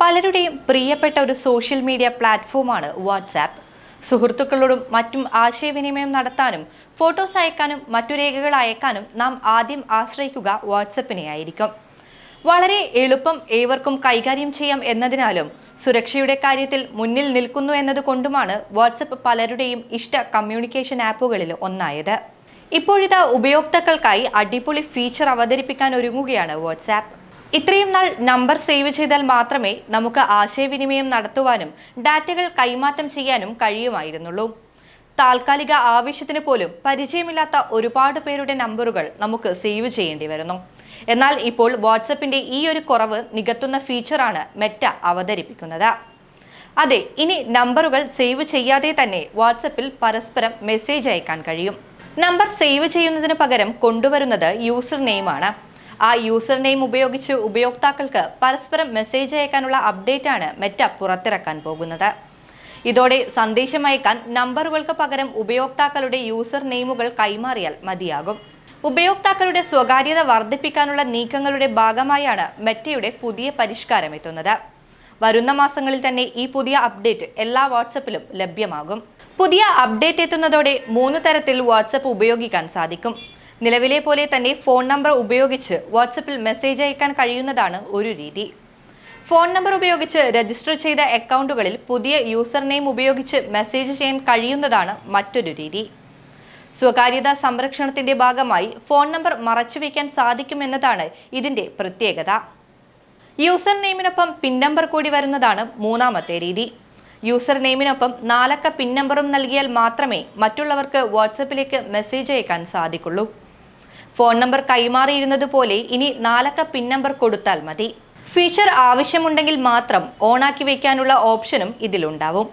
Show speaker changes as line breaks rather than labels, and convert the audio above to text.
പലരുടെയും പ്രിയപ്പെട്ട ഒരു സോഷ്യൽ മീഡിയ പ്ലാറ്റ്ഫോമാണ് വാട്സാപ്പ്. സുഹൃത്തുക്കളോടും മറ്റും ആശയവിനിമയം നടത്താനും ഫോട്ടോസ് അയക്കാനും മറ്റു രേഖകൾ അയക്കാനും നാം ആദ്യം ആശ്രയിക്കുക വാട്സപ്പിനെ ആയിരിക്കും. വളരെ എളുപ്പം ഏവർക്കും കൈകാര്യം ചെയ്യാം എന്നതിനാലും സുരക്ഷയുടെ കാര്യത്തിൽ മുന്നിൽ നിൽക്കുന്നു എന്നതുകൊണ്ടുമാണ് വാട്സപ്പ് പലരുടെയും ഇഷ്ട കമ്മ്യൂണിക്കേഷൻ ആപ്പുകളിൽ ഒന്നായത്. ഇപ്പോഴിതാ ഉപയോക്താക്കൾക്കായി അടിപൊളി ഫീച്ചർ അവതരിപ്പിക്കാൻ ഒരുങ്ങുകയാണ് വാട്സാപ്പ്. ഇത്രയും നാൾ നമ്പർ സേവ് ചെയ്താൽ മാത്രമേ നമുക്ക് ആശയവിനിമയം നടത്തുവാനും ഡാറ്റകൾ കൈമാറ്റം ചെയ്യാനും കഴിയുമായിരുന്നുള്ളൂ. താൽക്കാലിക ആവശ്യത്തിന് പോലും പരിചയമില്ലാത്ത ഒരുപാട് പേരുടെ നമ്പറുകൾ നമുക്ക് സേവ് ചെയ്യേണ്ടി വരുന്നു. എന്നാൽ ഇപ്പോൾ വാട്സപ്പിന്റെ ഈ ഒരു കുറവ് നികത്തുന്ന ഫീച്ചറാണ് മെറ്റ അവതരിപ്പിക്കുന്നത്. അതെ ഇനി നമ്പറുകൾ സേവ് ചെയ്യാതെ തന്നെ വാട്സപ്പിൽ പരസ്പരം മെസ്സേജ് അയക്കാൻ കഴിയും. നമ്പർ സേവ് ചെയ്യുന്നതിന് പകരം കൊണ്ടുവരുന്നത് യൂസർ നെയിമാണ്. ആ യൂസർ നെയിം ഉപയോഗിച്ച് ഉപയോക്താക്കൾക്ക് പരസ്പരം മെസ്സേജ് അയക്കാനുള്ള അപ്ഡേറ്റ് ആണ് മെറ്റ പുറത്തിറക്കാൻ പോകുന്നത്. ഇതോടെ സന്ദേശം അയക്കാൻ നമ്പറുകൾക്ക് പകരം ഉപയോക്താക്കളുടെ യൂസർ നെയിമുകൾ കൈമാറിയാൽ മതിയാകും. ഉപയോക്താക്കളുടെ സ്വകാര്യത വർദ്ധിപ്പിക്കാനുള്ള നീക്കങ്ങളുടെ ഭാഗമായാണ് മെറ്റയുടെ പുതിയ പരിഷ്കാരം എത്തുന്നത്. വരുന്ന മാസങ്ങളിൽ തന്നെ ഈ പുതിയ അപ്ഡേറ്റ് എല്ലാ വാട്സപ്പിലും ലഭ്യമാകും. പുതിയ അപ്ഡേറ്റ് എത്തുന്നതോടെ മൂന്ന് തരത്തിൽ വാട്സപ്പ് ഉപയോഗിക്കാൻ സാധിക്കും. നിലവിലെ പോലെ തന്നെ ഫോൺ നമ്പർ ഉപയോഗിച്ച് വാട്സപ്പിൽ മെസ്സേജ് അയക്കാൻ കഴിയുന്നതാണ് ഒരു രീതി. ഫോൺ നമ്പർ ഉപയോഗിച്ച് രജിസ്റ്റർ ചെയ്ത അക്കൗണ്ടുകളിൽ പുതിയ യൂസർ നെയിം ഉപയോഗിച്ച് മെസ്സേജ് ചെയ്യാൻ കഴിയുന്നതാണ് മറ്റൊരു രീതി. സ്വകാര്യതാ സംരക്ഷണത്തിന്റെ ഭാഗമായി ഫോൺ നമ്പർ മറച്ചുവെക്കാൻ സാധിക്കുമെന്നതാണ് ഇതിന്റെ പ്രത്യേകത. യൂസർ നെയിമിനൊപ്പം പിൻ നമ്പർ കൂടി വരുന്നതാണ് മൂന്നാമത്തെ രീതി. യൂസർ നെയിമിനൊപ്പം നാലക്ക പിൻ നമ്പറും നൽകിയാൽ മാത്രമേ മറ്റുള്ളവർക്ക് വാട്സപ്പിലേക്ക് മെസ്സേജ് അയക്കാൻ സാധിക്കുള്ളൂ. ഫോൺ നമ്പർ കൈമാറിയിരുന്നത് പോലെ ഇനി നാലക്ക പിൻ നമ്പർ കൊടുത്താൽ മതി. ഫീച്ചർ ആവശ്യമുണ്ടെങ്കിൽ മാത്രം ഓണാക്കി വയ്ക്കാനുള്ള ഓപ്ഷനും ഇതിലുണ്ടാവും.